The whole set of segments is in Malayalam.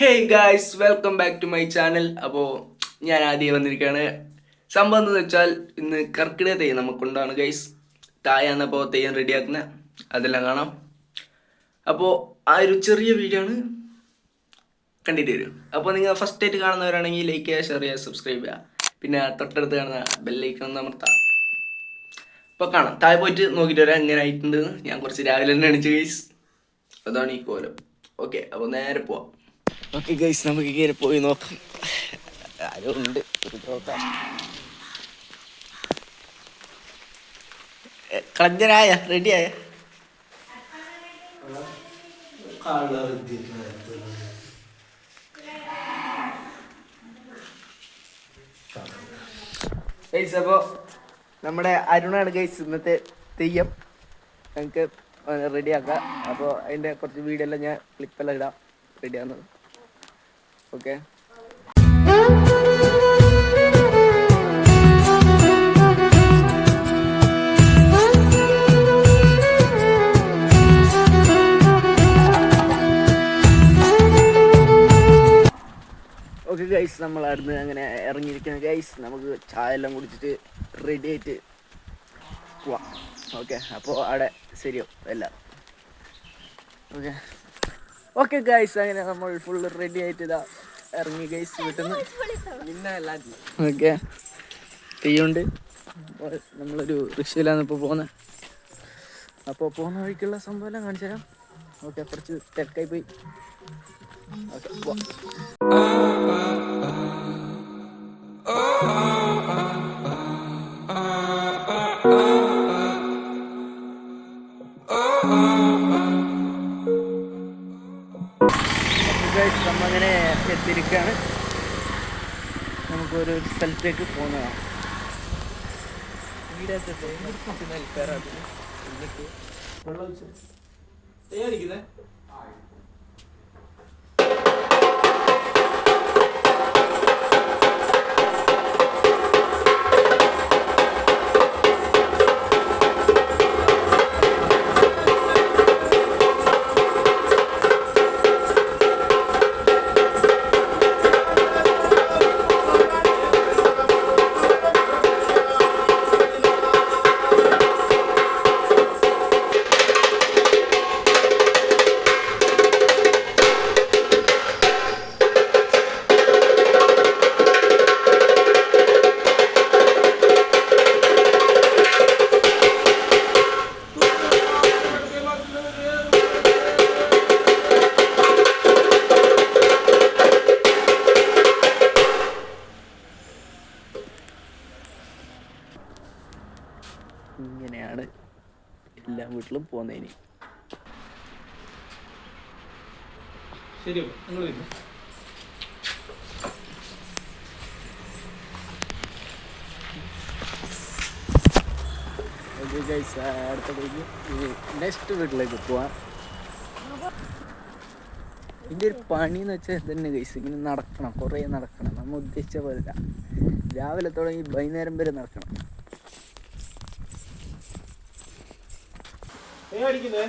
Hey guys welcome back to my channel അപ്പോൾ ഞാൻ ആദ്യം വന്നിരിക്കുകയാണ്. സംഭവം എന്താണെന്ന് വെച്ചാൽ ഇന്ന് കർക്കിടക തെയ്യം നമുക്കുണ്ടാണ് ഗൈസ് തായാണ് അപ്പോൾ തെയ്യം റെഡിയാക്കുന്നത് അതെല്ലാം കാണാം. അപ്പോൾ ആ ഒരു ചെറിയ വീഡിയോ ആണ് കണ്ടിട്ട് വരും അപ്പോൾ നിങ്ങൾ ഫസ്റ്റ് ആയിട്ട് കാണുന്നവരാണെങ്കിൽ ലൈക്ക് ചെയ്യുക ഷെയർ ചെയ്യുക സബ്സ്ക്രൈബ് ചെയ്യുക. പിന്നെ തൊട്ടടുത്ത് കാണുന്ന ബെല്ലൈക്കൺ ഒന്ന് അമർത്താം അപ്പോൾ കാണാം. താഴെ പോയിട്ട് നോക്കിയിട്ട് വരാം എങ്ങനെ ആയിട്ടുണ്ട് ഞാൻ കുറച്ച് രാവിലെ തന്നെ അണിച്ചു ഗൈസ് അതാണ് ഈ കോലം. ഓക്കെ അപ്പോൾ നേരെ പോവാം. ഓക്കെ ഗൈസ് നമുക്ക് കയറി പോയി നോക്കാം ആരും ഉണ്ട് ഒരു നോക്കാം കളഞ്ഞനായ റെഡിയായ ഗൈസ് അപ്പോൾ നമ്മുടെ അരുണാണ് ഗൈസ് ഇന്നത്തെ തെയ്യം. ഞങ്ങൾക്ക് റെഡിയാക്കാം അപ്പോൾ അതിന്റെ കുറച്ച് വീഡിയോ എല്ലാം ഞാൻ ക്ലിപ്പെല്ലാം ഇടാം. റെഡിയാകുന്നത് ഓക്കെ ഓക്കെ ഗൈസ് നമ്മൾ അവിടുന്ന് അങ്ങനെ ഇറങ്ങിയിരിക്കുന്ന. ഗൈസ് നമുക്ക് ചായ എല്ലാം കുടിച്ചിട്ട് റെഡി ആയിട്ട് പോവാം. ഓക്കെ അപ്പോൾ അവിടെ ശരിയാവും എല്ലാം. ഓക്കെ ഓക്കെ ഗൈസ് അങ്ങനെ നമ്മൾ ഫുൾ റെഡി ആയിട്ട് ഇതാ ഇറങ്ങി ഗൈസ് വീട്ടിൽ നിന്ന് ഓക്കെ. തീയുണ്ട്. നമ്മളൊരു റിക്ഷയിലാണ് ഇപ്പോൾ പോകുന്നത് അപ്പോൾ പോകുന്ന വഴിക്കുള്ള സംഭവം എല്ലാം കാണിച്ചു തരാം. ഓക്കെ കുറച്ച് തിരക്കായി പോയി. ഓക്കെ എത്തിയിരിക്കുകയാണ് നമുക്കൊരു സ്ഥലത്തേക്ക് പോകുന്നതാണ്. ഇവിടെ നിൽക്കാറാണ് വീട്ടിലും പോകുന്നതിന് ശരി നിങ്ങൾ വരും. ഓക്കെ ഗൈസ് അടുത്തത്തേക്ക് നെക്സ്റ്റ് വീട്ടിലേക്ക് പോവാം. ഇതിന്റെ ഒരു പണി എന്ന് വെച്ചാൽ തന്നെ ഗൈസ് ഇങ്ങനെ നടക്കണം. കുറേ നടക്കണം. നമ്മൾ ഉദ്ദേശിച്ച പോലെ രാവിലെ തുടങ്ങി വൈകുന്നേരം വരെ നടക്കണം. ഏ അടിക്കുന്നേ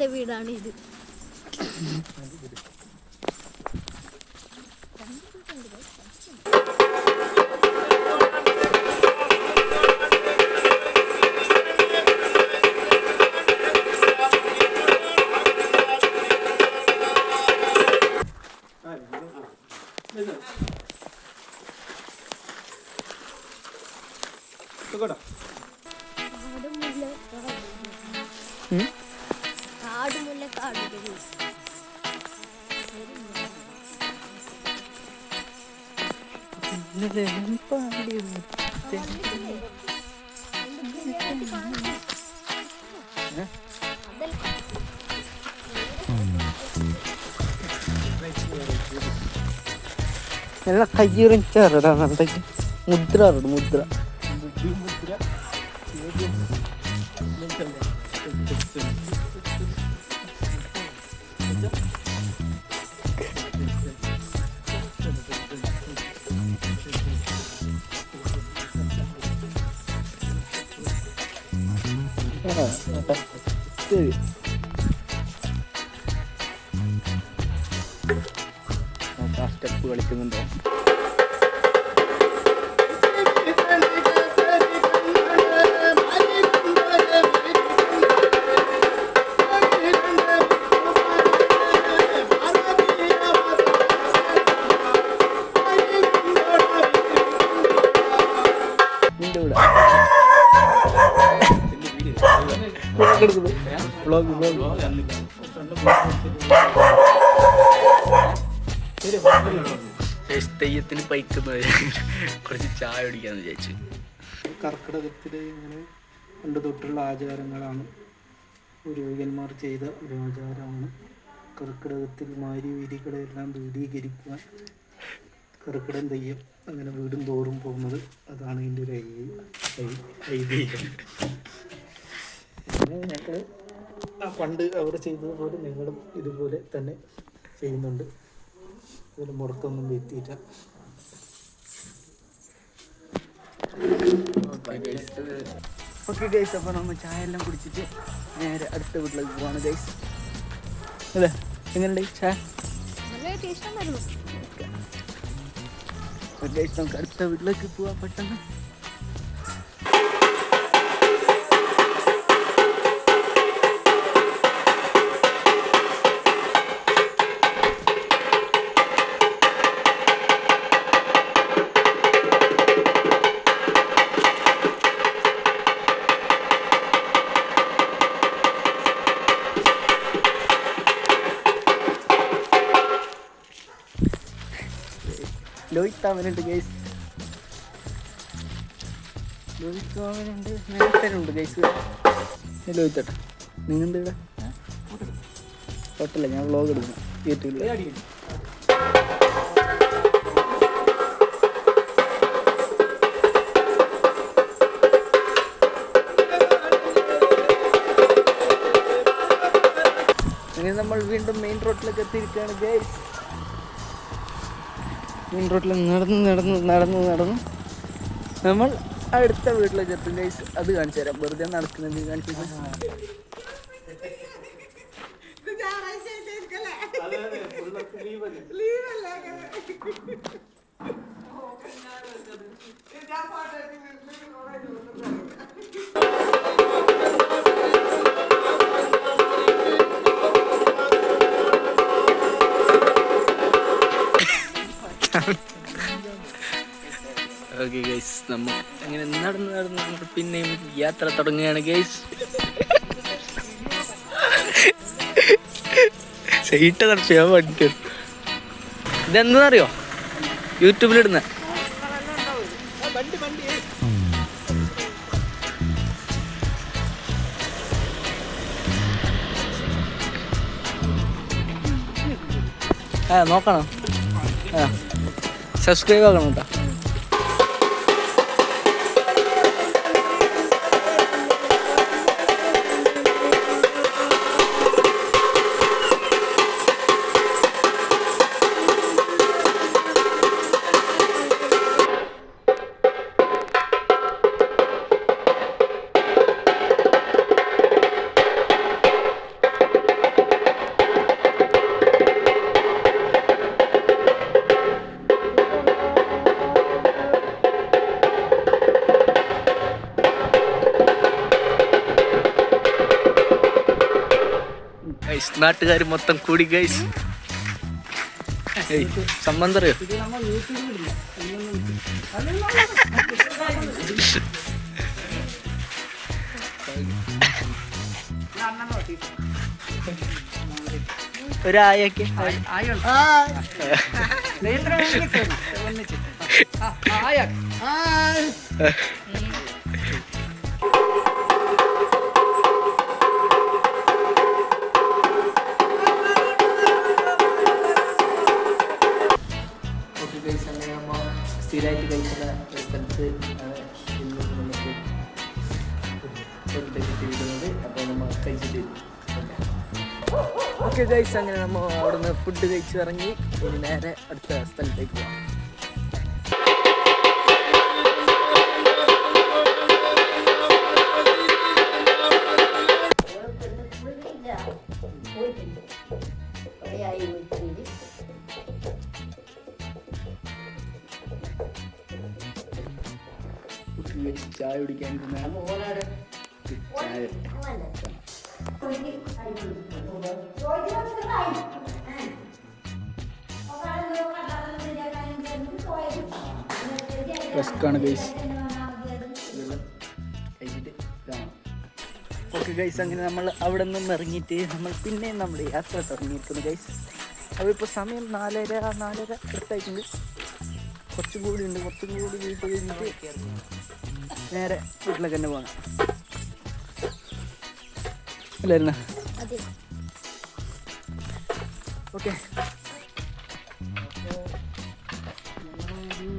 അടുത്ത വീടാണ് ഇത്. കേട്ടോ നല്ല കയ്യൊരു ചെറുതാണ്. എന്തൊക്കെ മുദ്ര മുദ്ര. ശരി സ്റ്റെപ്പ് കളിക്കുന്നുണ്ടോ. എടുക്കുന്നു തെയ്യത്തിന് പൈക്കുന്നത് കുറച്ച് ചായ കുടിക്കാന്ന് വിചാരിച്ചു. കർക്കിടകത്തിലെ ഇങ്ങനെ പണ്ട് തൊട്ടുള്ള ആചാരങ്ങളാണ്. പുരോഹിതന്മാർ ചെയ്ത ഒരു ആചാരമാണ്. കർക്കിടകത്തിൽ മാരി വീതികളെല്ലാം വീടീകരിക്കുവാൻ കർക്കിടം തെയ്യം അങ്ങനെ വീടും തോറും പോകുന്നത്. അതാണ് ഇതിന്റെ ഒരു ഐ- ഐതിഹ്യം. ഞങ്ങൾ ആ പണ്ട് അവർ ചെയ്തതുപോലെ ഞങ്ങളും ഇതുപോലെ തന്നെ ചെയ്യുന്നുണ്ട്. ഇതിന് മുടക്കൊന്നും വരുത്തിയില്ല. ഓക്കെ ഗൈസ് അപ്പോൾ നമ്മൾ ചായ എല്ലാം കുടിച്ചിട്ട് നേരെ അടുത്ത വീട്ടിലേക്ക് പോവാണ് ഗൈസ് അല്ലേ? എങ്ങനെയുണ്ട് ചായ? ഗൈസ് നമുക്ക് അടുത്ത വീട്ടിലേക്ക് പോവാം പെട്ടെന്ന്. അവനുണ്ട് ഗൈസ് അവനുണ്ട് നേരത്തേനുണ്ട് ഗൈസ് ലോഹിത്തേട്ടാ നിങ്ങണ്ട് ഇവിടെ? തൊട്ടല്ല ഞാൻ വ്ളോഗ് എടുക്കുന്നു. യൂട്യൂബിൽ ഇനി നമ്മൾ വീണ്ടും മെയിൻ റോഡിലേക്ക് എത്തിയിരിക്കുകയാണ് ഗൈസ് മെയിൻ റോഡിൽ നടന്ന് നടന്ന് നടന്ന് നടന്ന് നമ്മൾ അടുത്ത വീട്ടിലെ ചെത്തും ഗൈസ് അത് കാണിച്ചു തരാം വെറുതെ നടക്കുന്നത് കാണിച്ചു തരാം. ഓക്കെ ഗൈസ് നമ്മൾ അങ്ങനെ നടന്ന് നടന്ന് നമ്മൾ പിന്നെയും യാത്ര തുടങ്ങുകയാണ് ഗൈസ് സൈറ്റ് നടത്തിയാ വണ്ടി ഇതെന്താണെന്നറിയോ യൂട്യൂബിലിടുന്ന ആ നോക്കണം. ആ. സബ്സ്ക്രൈബ് ആക്കണം ഗൈസ് നാട്ടുകാർ മൊത്തം കൂടി ഗൈസ് സംബന്ധം അറിയോ? ഒരായൊക്കെ. സ്ഥിരമായിട്ട് കഴിക്കുന്ന ഒരു സ്ഥലത്ത് ആണ് ഇന്ന് നമുക്ക് ഫുഡ് കിട്ടിയിരിക്കുന്നത്. അപ്പോൾ നമ്മൾ കഴിച്ചിട്ട് ഓക്കെ. ഗൈസ് അങ്ങനെ നമ്മൾ അവിടുന്ന് ഫുഡ് കഴിച്ച് ഇറങ്ങി ഇനി നേരെ അടുത്ത സ്ഥലത്തേക്ക് പോകാം റസ്ക്കാണ് ഓക്കെ ഗൈസ് അങ്ങനെ നമ്മൾ അവിടെ നിന്ന് ഇറങ്ങിയിട്ട് നമ്മൾ പിന്നെയും നമ്മൾ യാത്ര തുടങ്ങിയിരിക്കുന്നു ഗൈസ് അപ്പോൾ ഇപ്പോൾ സമയം നാലര നാലര അടുത്തായിട്ടുണ്ട്. കുറച്ചും കൂടി ഉണ്ട് കുറച്ചും കൂടി വീട്ടിൽ കഴിഞ്ഞിട്ട് നേരെ വീട്ടിലേക്ക് തന്നെ പോകണം അല്ലായിരുന്ന അതെ. ഓക്കെ.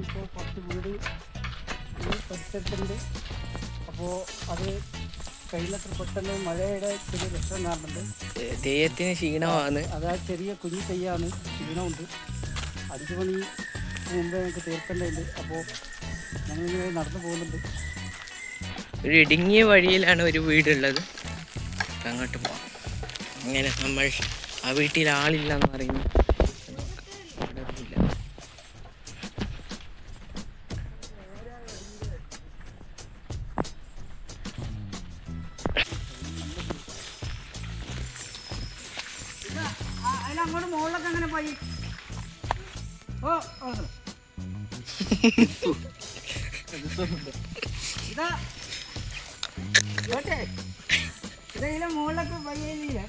ഇപ്പോൾ കുറച്ച് വീട് ഈ പരിസരത്തുണ്ട്. അപ്പോൾ അത് കഴിഞ്ഞത്ര പെട്ടെന്ന് മഴയുടെ ചെറിയ ലക്ഷണം കാണുന്നുണ്ട്. തെയ്യത്തിന് ക്ഷീണമാണ്. അതായത് ചെറിയ കുഞ്ഞു തെയ്യാണ് ക്ഷീണമുണ്ട്. അഞ്ച് മണി മുമ്പ് ഞങ്ങൾക്ക് തീർക്കേണ്ടതുണ്ട്. അപ്പോൾ ഞങ്ങളിങ്ങനെ നടന്നു പോകുന്നുണ്ട്. ഒരു ഇടുങ്ങിയ വഴിയിലാണ് ഒരു വീടുള്ളത്. അങ്ങോട്ട് പോവാം. അങ്ങനെ നമ്മൾ ആ വീട്ടിൽ ആളില്ല എന്ന് പറയുന്നു അവിടെ ഒന്നുമില്ല. അതിലങ്ങോട്ട് മുകളിലൊക്കെ അങ്ങനെ പോയി? ഓ ഓ. ഇതാ. ഇതേ ഇതിലെ മുകളിലൊക്കെ പയ്യില്ല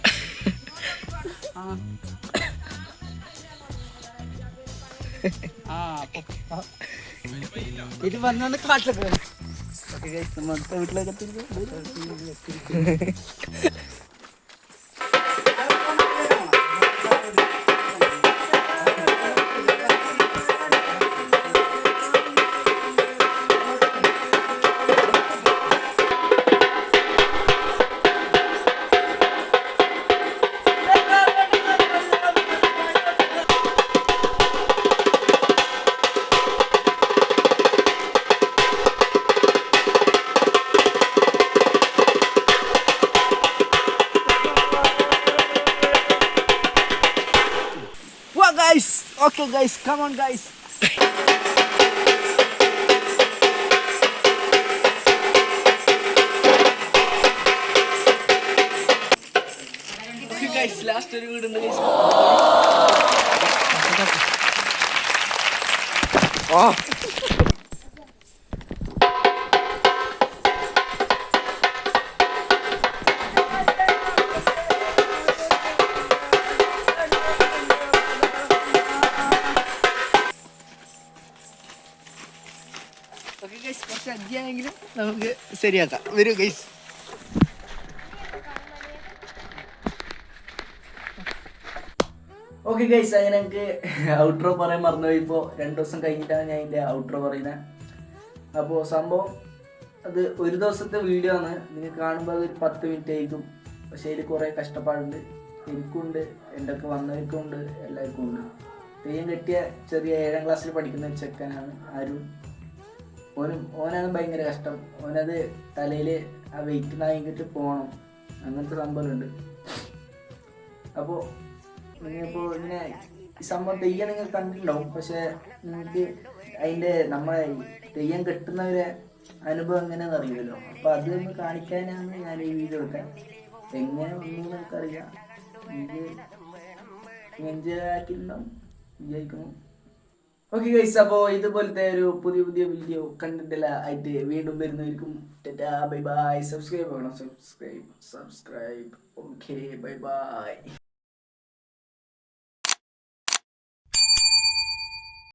ആ. ആ അപ്പൊ ഇത് വന്നാണ് കാട്ടിലൊക്കെ വീട്ടിലേക്ക് guys! Okay, guys, come on, guys. Okay, guys, last ഒരു വീടുണ്ട് guys. Okay, നമുക്ക് ശരിയാക്കാം. വരൂ ഗൈസ് ഓക്കെ ഗൈസ് അങ്ങനെ എനിക്ക് ഔട്ട്രോ പറയാൻ മറന്നുപോയി. ഇപ്പോൾ രണ്ട് ദിവസം കഴിഞ്ഞിട്ടാണ് ഞാൻ ഇതിന്റെ ഔട്ട്രോ പറയുന്നത് അപ്പോൾ സംഭവം അത് ഒരു ദിവസത്തെ വീഡിയോ ആണ്. നിങ്ങൾ കാണുമ്പോൾ അത് ഒരു പത്ത് മിനിറ്റ് ആയിരിക്കും. പക്ഷേ ഇതിൽ കുറേ കഷ്ടപ്പാടുണ്ട്. എനിക്കുണ്ട് എന്റെ ഒക്കെ വന്നവർക്കും ഉണ്ട് എല്ലാവർക്കും ഉണ്ട് തെയ്യം കെട്ടിയ ചെറിയ ഏഴാം ക്ലാസ്സിൽ പഠിക്കുന്ന ചെക്കനാണ് ആരും ഓനും ഓനത് ഭയങ്കര കഷ്ടം. ഓനത് തലയിൽ ആ വെയിറ്റ് നായിക്കിട്ട് പോകണം അങ്ങനത്തെ സംഭവമുണ്ട് അപ്പോൾ നിങ്ങളിപ്പോൾ ഇങ്ങനെ ഈ സംഭവം തെയ്യം നിങ്ങൾ കണ്ടിട്ടുണ്ടാവും. പക്ഷെ നിങ്ങൾക്ക് അതിന്റെ നമ്മളെ തെയ്യം കെട്ടുന്നവരെ അനുഭവം എങ്ങനെയാണെന്ന് അറിയില്ലല്ലോ. അപ്പോൾ അതൊന്ന് കാണിക്കാനാണ് ഞാൻ ഈ വീഡിയോ എടുക്കാൻ. എങ്ങനെ വന്നു നമുക്കറിയാം എനിക്ക് എൻജോയ് ആക്കിയിട്ടുണ്ടാവും? വിജയിക്കുന്നു ഓക്കെ ഗൈസ് അപ്പോൾ ഇതുപോലത്തെ ഒരു പുതിയ പുതിയ വീഡിയോ കണ്ടിട്ടില്ല ആയിട്ട് വീണ്ടും വരുന്നവർക്കും ബൈ ബൈ സബ്സ്ക്രൈബ് ചെയ്യണം subscribe subscribe okay bye bye